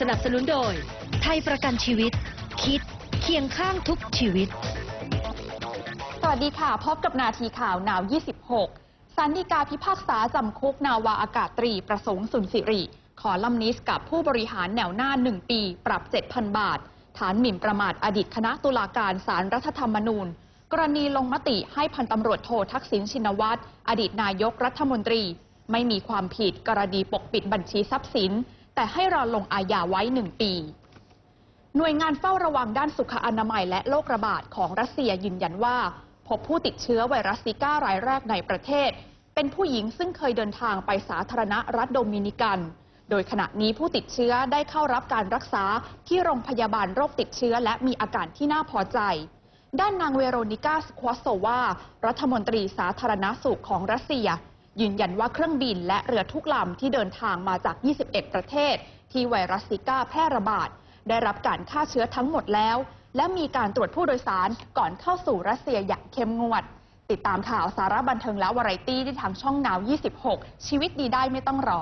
สนับสนุนโดย ไทยประกันชีวิต คิดเคียงข้างทุกชีวิต สวัสดีค่ะ พบกับนาทีข่าวหนาว 26สันนิกาพิพากษาจำคุกนาวาอากาศตรีประสงค์สุนสิริ ขอลัมนิสกับผู้บริหารแนวหน้า 1 ปี ปรับ 7,000 บาท ฐานหมิ่นประมาทอดีตคณะตุลาการศาลรรัฐธรรมนูญ กรณีลงมติให้พันตำรวจโททักษิณชินวัตรอดีตนายกรัฐมนตรี ไม่มีความผิดกรณีปกปิดบัญชีทรัพย์สิน แต่ให้รอลงอาญาไว้ 1 ปี หน่วยงานเฝ้าระวังด้านสุขอนามัยและโรคระบาดของรัสเซียยืนยันว่า พบผู้ติดเชื้อไวรัสซิก้ารายแรกในประเทศ เป็นผู้หญิงซึ่งเคยเดินทางไปสาธารณรัฐโดมินิกัน โดยขณะนี้ผู้ติดเชื้อได้เข้ารับการรักษาที่โรงพยาบาลโรคติดเชื้อและมีอาการที่น่าพอใจด้านนางเวโรนิก้าสควอสโซวา รัฐมนตรีสาธารณสุขของรัสเซีย ยืนยันว่าเครื่องบินและเรือทุกลำที่เดินทางมาจาก 21 ประเทศ ที่ไวรัสซิก้าแพร่ระบาด ได้รับการฆ่าเชื้อทั้งหมดแล้ว และมีการตรวจผู้โดยสารก่อนเข้าสู่รัสเซียอย่างเข้มงวด ติดตามข่าวสาระบันเทิงและวาไรตี้ที่ทางช่องนาว 26 ชีวิตดีได้ไม่ต้องรอ